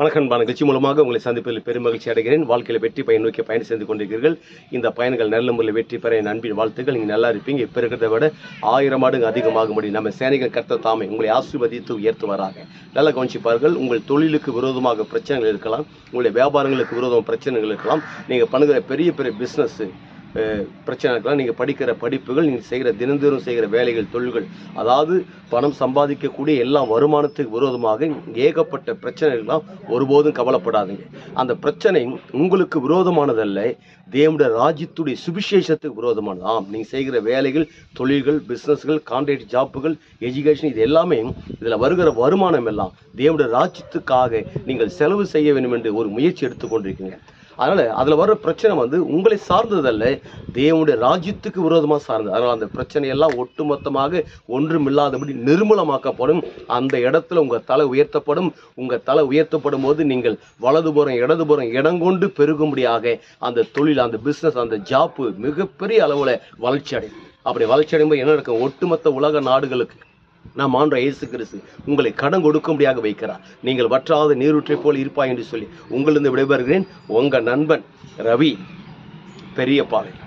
வணக்கம் அன்பான நிகழ்ச்சி மூலமாக உங்களை சந்திப்பதில் பெருமகிழ்ச்சி அடைகிறேன். வாழ்க்கையில் வெற்றி பயன் நோக்கி பயணம் செய்து கொண்டிருக்கிறீர்கள். இந்த பயணங்கள் நல்ல முறையில் வெற்றி பெற என் அன்பின் வாழ்த்துக்கள். நீங்கள் நல்லா இருப்பீங்க. இப்போ இருக்கிறத விட ஆயிரம் மடங்கு முடியும் நம்ம சேனைகள் கர்த்த தாமே உங்களை ஆசீர்வதித்து உயர்த்துவாராக. நல்லா கவனிச்சுப்பார்கள். உங்கள் தொழிலுக்கு விரோதமாக பிரச்சனைகள் இருக்கலாம். உங்களுடைய வியாபாரங்களுக்கு விரோதம் பிரச்சனைகள் இருக்கலாம். நீங்கள் பண்ணுகிற பெரிய பெரிய பிஸ்னஸ்ஸு பிரச்சனை இருக்கலாம் நீங்கள் படிக்கிற படிப்புகள் நீங்கள் செய்கிற தினந்தோறும் செய்கிற வேலைகள் தொழில்கள் அதாவது பணம் சம்பாதிக்கக்கூடிய எல்லா வருமானத்துக்கு விரோதமாக ஏகப்பட்ட பிரச்சனைகள்லாம் ஒருபோதும் கவலைப்படாதீங்க. அந்த பிரச்சனை உங்களுக்கு விரோதமானதல்ல தேவனுடைய ராஜ்யத்துடைய சுவிசேஷத்துக்கு விரோதமானது. ஆம் நீங்கள் செய்கிற வேலைகள் தொழில்கள் பிஸ்னஸ்கள் கான்ட்ராக்ட் ஜாப்புகள் எஜுகேஷன் இது எல்லாமே இதில் வருகிற வருமானம் எல்லாம் தேவனுடைய ராஜ்யத்துக்காக நீங்கள் செலவு செய்ய வேண்டும் என்று ஒரு முயற்சி எடுத்துக்கொண்டிருக்கீங்க. அதனால் அதில் வர்ற பிரச்சனை வந்து உங்களை சார்ந்ததல்ல தேவனுடைய ராஜ்யத்துக்கு விரோதமாக சார்ந்தது. அதனால் அந்த பிரச்சனையெல்லாம் ஒட்டுமொத்தமாக ஒன்றுமில்லாதபடி நிர்மூலமாக்கப்படும். அந்த இடத்துல உங்கள் தலை உயர்த்தப்படும். உங்கள் தலை உயர்த்தப்படும் போது நீங்கள் வலதுபுறம் இடதுபுறம் இடங்கொண்டு பெருகும்படியாக அந்த தொழில் அந்த பிஸ்னஸ் அந்த ஜாப்பு மிகப்பெரிய அளவில் வளர்ச்சி அடையும். அப்படி வளர்ச்சி அடையும் போது என்ன நடக்கும்? ஒட்டுமொத்த உலக நாடுகளுக்கு நாம் ஆண்ட இயேசு கிறிஸ்து உங்களை கடன் கொடுக்கும்படியாக வைக்கிறார். நீங்கள் வற்றாத நீரூற்றை போல் இருப்பாய் என்று சொல்லி உங்களிருந்து விடைபெறுகிறேன். உங்கள் நண்பன் ரவி பெரியப்பாளையம்